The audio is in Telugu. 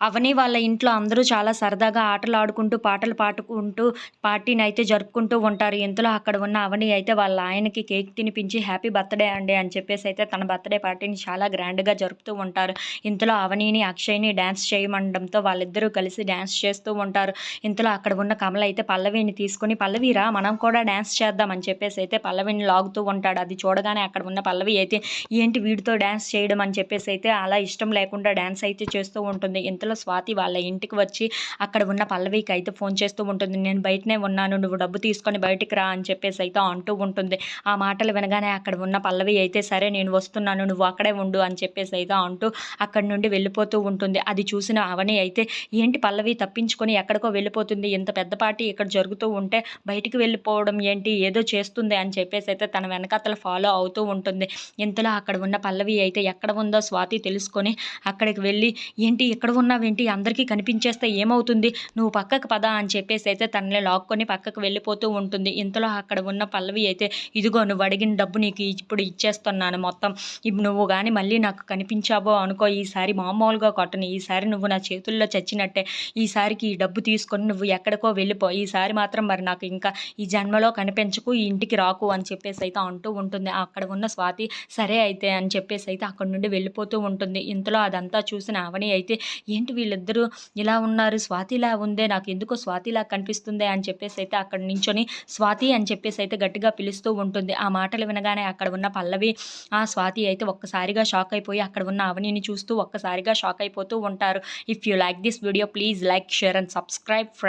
అవని వాళ్ళ ఇంట్లో అందరూ చాలా సరదాగా ఆటలు ఆడుకుంటూ పాటలు పాడుకుంటూ పార్టీని అయితే జరుపుకుంటూ ఉంటారు. ఇంతలో అక్కడ ఉన్న అవని అయితే వాళ్ళ ఆయనకి కేక్ తినిపించి హ్యాపీ బర్త్డే అండి అని చెప్పేసి అయితే తన బర్త్డే పార్టీని చాలా గ్రాండ్గా జరుపుతూ ఉంటారు. ఇంతలో అవనిని అక్షయ్ని డ్యాన్స్ చేయమండంతో వాళ్ళిద్దరూ కలిసి డ్యాన్స్ చేస్తూ ఉంటారు. ఇంతలో అక్కడ ఉన్న కమల అయితే పల్లవిని తీసుకొని పల్లవిరా మనం కూడా డ్యాన్స్ చేద్దామని చెప్పేసి అయితే పల్లవిని లాగుతూ ఉంటాడు. అది చూడగానే అక్కడ ఉన్న పల్లవి అయితే ఏంటి వీడితో డ్యాన్స్ చేయడం అని చెప్పేసి అయితే అలా ఇష్టం లేకుండా డ్యాన్స్ అయితే చేస్తూ ఉంటుంది. ఇంతలో స్వాతి వాళ్ళ ఇంటికి వచ్చి అక్కడ ఉన్న పల్లవికి అయితే ఫోన్ చేస్తూ ఉంటుంది. నేను బయటనే ఉన్నాను. నువ్వు డబ్బు తీసుకొని బయటికి రా అని చెప్పేసి అయితే అంటూ ఉంటుంది. ఆ మాటలు వినగానే అక్కడ ఉన్న పల్లవి అయితే సరే నేను వస్తున్నాను. నువ్వు అక్కడే ఉండు అని చెప్పేసి అయితే అంటూ అక్కడి నుండి వెళ్ళిపోతూ ఉంటుంది. అది చూసిన అవని అయితే ఏంటి పల్లవి తప్పించుకొని ఎక్కడికో వెళ్ళిపోతుంది. ఇంత పెద్ద పార్టీ ఇక్కడ జరుగుతూ ఉంటే బయటికి వెళ్ళిపోవడం ఏంటి? ఏదో చేస్తుంది అని చెప్పేసి అయితే తన వెనకాతల ఫాలో అవుతూ ఉంటుంది. ఇంతలో అక్కడ ఉన్న పల్లవి అయితే ఎక్కడ ఉందో స్వాతి తెలుసుకొని అక్కడికి వెళ్ళి ఏంటి ఎక్కడ ఏంటి అందరికీ కనిపించేస్తే ఏమవుతుంది? నువ్వు పక్కకు పద అని చెప్పేసి అయితే తనని లాక్కొని పక్కకు వెళ్ళిపోతూ ఉంటుంది. ఇంతలో అక్కడ ఉన్న పల్లవి అయితే ఇదిగో నువ్వు అడిగిన డబ్బు నీకు ఇప్పుడు ఇచ్చేస్తున్నాను మొత్తం. ఇప్పుడు నువ్వు కానీ మళ్ళీ నాకు కనిపించావో అనుకో ఈసారి మామూలుగా కొట్టను. ఈసారి నువ్వు నా చేతుల్లో చచ్చినట్టే. ఈసారికి ఈ డబ్బు తీసుకొని నువ్వు ఎక్కడికో వెళ్ళిపో. ఈసారి మాత్రం మరి నాకు ఇంకా ఈ జన్మలో కనిపించకు ఈ ఇంటికి రాకు అని చెప్పేసి అయితే అంటూ ఉంటుంది. అక్కడ ఉన్న స్వాతి సరే అయితే అని చెప్పేసి అయితే అక్కడ నుండి వెళ్ళిపోతూ ఉంటుంది. ఇంతలో అదంతా చూసిన అవని అయితే ఏంటి వీళ్ళిద్దరూ ఇలా ఉన్నారు? స్వాతిలా ఉందే నాకు ఎందుకో స్వాతిలా కనిపిస్తుందే అని చెప్పేసి అయితే అక్కడ నించొని స్వాతి అని చెప్పేసి అయితే గట్టిగా పిలుస్తూ ఉంటుంది. ఆ మాటలు వినగానే అక్కడ ఉన్న పల్లవి ఆ స్వాతి అయితే ఒక్కసారిగా షాక్ అయిపోయి అక్కడ ఉన్న అవనిని చూస్తూ ఒక్కసారిగా షాక్ అయిపోతూ ఉంటారు. If you like this video please like share and subscribe